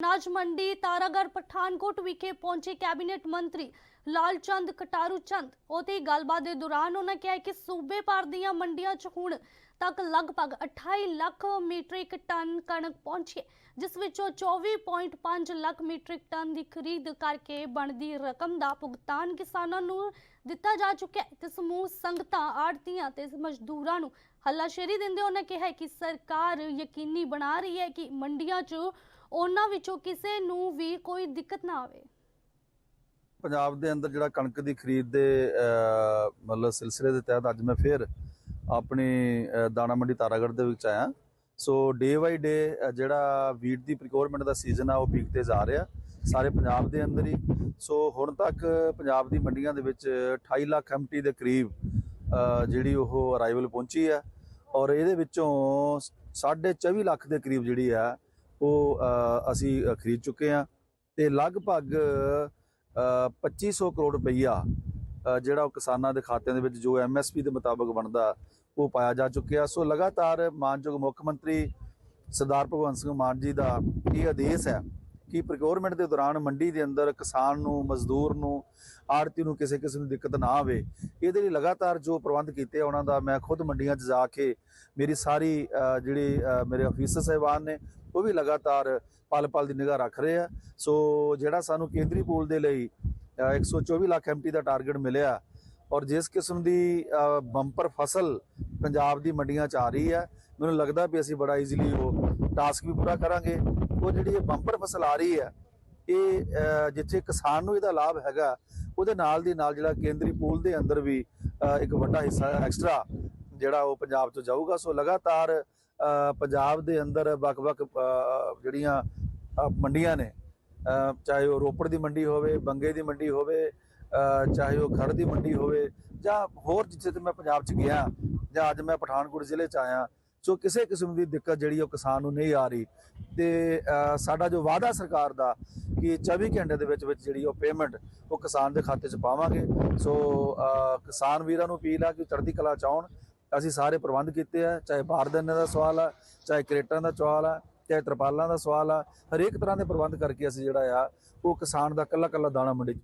ਅਨਾਜ ਮੰਡੀ ਤਾਰਾਗੜ੍ਹ ਪਠਾਨਕੋਟ ਵਿਖੇ ਪਹੁੰਚੇ ਕੈਬਨਿਟ ਮੰਤਰੀ ਲਾਲਚੰਦ ਕਟਾਰੂ ਚੰਦ। ਉਹਦੀ ਗੱਲਬਾਤ ਦੇ ਦੌਰਾਨ ਉਹਨਾਂ ਕਿਹਾ ਕਿ ਸੂਬੇ ਭਰ ਦੀਆਂ ਮੰਡੀਆਂ 'ਚ ਹੁਣ ਤੱਕ ਲਗਭਗ 28 ਲੱਖ ਮੀਟ੍ਰਿਕ ਟਨ ਕਣਕ ਪਹੁੰਚੀ ਜਿਸ ਵਿੱਚੋਂ 24.5 ਲੱਖ ਮੀਟ੍ਰਿਕ ਟਨ ਦੀ ਖਰੀਦ ਕਰਕੇ ਬਣਦੀ ਰਕਮ ਦਾ ਭੁਗਤਾਨ ਕਿਸਾਨਾਂ ਨੂੰ ਦਿੱਤਾ ਜਾ ਚੁੱਕਿਆ ਹੈ। ਤੇ ਸਮੂਹ ਸੰਗਤਾਂ ਆੜਤੀਆਂ ਤੇ ਮਜ਼ਦੂਰਾਂ ਨੂੰ ਹੱਲਾਸ਼ੇਰੀ ਦਿੰਦੇ ਉਹਨਾਂ ਕਿਹਾ ਕਿ ਸਰਕਾਰ ਯਕੀਨੀ ਬਣਾ ਰਹੀ ਹੈ ਕਿ ਮੰਡੀਆਂ 'ਚ ਉਹਨਾਂ ਵਿੱਚੋਂ ਕਿਸੇ ਨੂੰ ਵੀ ਕੋਈ ਦਿੱਕਤ ਨਾ ਆਵੇ। ਪੰਜਾਬ ਦੇ ਅੰਦਰ ਜਿਹੜਾ ਕਣਕ ਦੀ ਖਰੀਦ ਦੇ ਮਤਲਬ ਸਿਲਸਿਲੇ ਦੇ ਤਹਿਤ ਅੱਜ ਮੈਂ ਫਿਰ ਆਪਣੀ ਦਾਣਾ ਮੰਡੀ ਤਾਰਾਗੜ੍ਹ ਦੇ ਵਿੱਚ ਆਇਆ। ਸੋ ਡੇ ਬਾਈ ਡੇ ਜਿਹੜਾ ਵੀਟ ਦੀ ਪ੍ਰੋਕਿਉਰਮੈਂਟ ਦਾ ਸੀਜ਼ਨ ਆ, ਉਹ ਪੀਕ ਤੇ ਜਾ ਰਿਹਾ ਸਾਰੇ ਪੰਜਾਬ ਦੇ ਅੰਦਰ ਹੀ। ਸੋ ਹੁਣ ਤੱਕ ਪੰਜਾਬ ਦੀ ਮੰਡੀਆਂ ਦੇ ਵਿੱਚ 28 ਲੱਖ ਐਮਟੀ ਦੇ ਕਰੀਬ ਜਿਹੜੀ ਉਹ ਅਰਾਈਵਲ ਪਹੁੰਚੀ ਹੈ ਔਰ ਇਹਦੇ ਵਿੱਚੋਂ 24 ਲੱਖ ਦੇ ਕਰੀਬ ਜਿਹੜੀ ਆ, ਉਹ ਅਸੀਂ ਖਰੀਦ ਚੁੱਕੇ ਆ। ਤੇ ਲਗਭਗ 2500 ਕਰੋੜ ਰੁਪਈਆ ਅ, ਜਿਹੜਾ ਉਹ ਕਿਸਾਨਾਂ ਦੇ ਖਾਤਿਆਂ ਦੇ ਵਿੱਚ ਜੋ ਐਮਐਸਪੀ ਦੇ ਮੁਤਾਬਕ ਬਣਦਾ ਉਹ ਪਾਇਆ ਜਾ ਚੁੱਕਿਆ। ਸੋ ਲਗਾਤਾਰ ਮਾਨਯੋਗ ਮੁੱਖ ਮੰਤਰੀ ਸਰਦਾਰ ਭਗਵੰਤ ਸਿੰਘ ਮਾਨ ਜੀ ਦਾ ਇਹ ਆਦੇਸ਼ ਹੈ ਕਿ ਪ੍ਰੋਕਿਉਰਮੈਂਟ ਦੇ ਦੌਰਾਨ ਮੰਡੀ ਦੇ ਅੰਦਰ ਕਿਸਾਨ ਨੂੰ ਮਜ਼ਦੂਰ ਨੂੰ ਆੜਤੀ ਨੂੰ ਕਿਸੇ ਕਿਸਮ ਦੀ ਦਿੱਕਤ ਨਾ ਆਵੇ ਇਹਦੇ ਲਈ ਲਗਾਤਾਰ ਜੋ ਪ੍ਰਬੰਧ ਕੀਤੇ ਆ ਉਹਨਾਂ ਦਾ ਮੈਂ ਖੁਦ ਮੰਡੀਆਂ 'ਚ ਜਾ ਕੇ ਮੇਰੀ ਸਾਰੀ ਅ, ਜਿਹੜੇ ਮੇਰੇ ਅਫੀਸਰ ਸਾਹਿਬਾਨ ਨੇ ਉਹ ਵੀ ਲਗਾਤਾਰ ਪਲ ਪਲ ਦੀ ਨਿਗਾਹ ਰੱਖ ਰਹੇ ਆ। ਸੋ ਜਿਹੜਾ ਸਾਨੂੰ ਕੇਂਦਰੀ ਪੂਲ ਦੇ ਲਈ ਅ, 124 ਲੱਖ ਐਮਟੀ ਦਾ ਟਾਰਗੇਟ ਮਿਲਿਆ ਔਰ ਜਿਸ ਕਿਸਮ ਦੀ ਬੰਪਰ ਫਸਲ ਪੰਜਾਬ ਦੀ ਮੰਡੀਆਂ 'ਚ ਆ ਰਹੀ ਹੈ, ਮੈਨੂੰ ਲੱਗਦਾ ਵੀ ਅਸੀਂ ਬੜਾ ਈਜ਼ੀਲੀ ਉਹ ਟਾਸਕ ਵੀ ਪੂਰਾ ਕਰਾਂਗੇ। ਉਹ ਜਿਹੜੀ ਇਹ ਬੰਪਰ ਫਸਲ ਆ ਰਹੀ ਹੈ, ਇਹ ਜਿੱਥੇ ਕਿਸਾਨ ਨੂੰ ਇਹਦਾ ਲਾਭ ਹੈਗਾ, ਉਹਦੇ ਨਾਲ ਦੀ ਨਾਲ ਜਿਹੜਾ ਕੇਂਦਰੀ ਪੂਲ ਦੇ ਅੰਦਰ ਵੀ ਇੱਕ ਵੱਡਾ ਹਿੱਸਾ ਐਕਸਟਰਾ ਜਿਹੜਾ ਉਹ ਪੰਜਾਬ ਤੋਂ ਜਾਊਗਾ। ਸੋ ਲਗਾਤਾਰ ਪੰਜਾਬ ਦੇ ਅੰਦਰ ਵੱਖ-ਵੱਖ ਜਿਹੜੀਆਂ ਮੰਡੀਆਂ ਨੇ ਚਾਹੇ ਉਹ ਰੋਪੜ ਦੀ ਮੰਡੀ ਹੋਵੇ, ਬੰਗੇ ਦੀ ਮੰਡੀ ਹੋਵੇ ਚਾਹੇ ਉਹ ਖੜ ਦੀ ਮੰਡੀ ਹੋਵੇ ਜਾਂ ਹੋਰ ਜਿੱਥੇ ਤੇ ਮੈਂ ਪੰਜਾਬ 'ਚ ਗਿਆ, ਜਾਂ ਅੱਜ ਮੈਂ ਪਠਾਨਕੋਟ ਜ਼ਿਲ੍ਹੇ 'ਚ ਆਇਆ, ਸੋ ਕਿਸੇ ਕਿਸਮ ਦੀ ਦਿੱਕਤ ਜਿਹੜੀ ਉਹ ਕਿਸਾਨ ਨੂੰ ਨਹੀਂ ਆ ਰਹੀ। ਤੇ ਸਾਡਾ ਜੋ ਵਾਅਦਾ ਸਰਕਾਰ ਦਾ ਕਿ 24 ਘੰਟੇ ਦੇ ਵਿੱਚ ਵਿੱਚ ਜਿਹੜੀ ਉਹ ਪੇਮੈਂਟ ਉਹ ਕਿਸਾਨ ਦੇ ਖਾਤੇ 'ਚ ਪਾਵਾਂਗੇ। ਸੋ ਕਿਸਾਨ ਵੀਰਾਂ ਨੂੰ ਅਪੀਲ ਆ ਕਿ ਚੜ੍ਹਦੀ ਕਲਾ ਚਾਉਣ ਅਸੀਂ ਸਾਰੇ ਪ੍ਰਬੰਧ ਕੀਤੇ ਆ, ਚਾਹੇ ਬਾਰਦਾਨੇ ਦਾ ਸਵਾਲ ਆ, ਚਾਹੇ ਕਰੇਟਾਂ ਦਾ ਸਵਾਲ ਆ, ਚਾਹੇ ਤਰਪਾਲਾਂ ਦਾ ਸਵਾਲ ਆ, ਹਰੇਕ ਤਰ੍ਹਾਂ ਦੇ ਪ੍ਰਬੰਧ ਕਰਕੇ ਅਸੀਂ ਜਿਹੜਾ ਆ, ਉਹ ਕਿਸਾਨ ਦਾ ਕੱਲਾ ਕੱਲਾ ਦਾਣਾ ਮੰਡੀ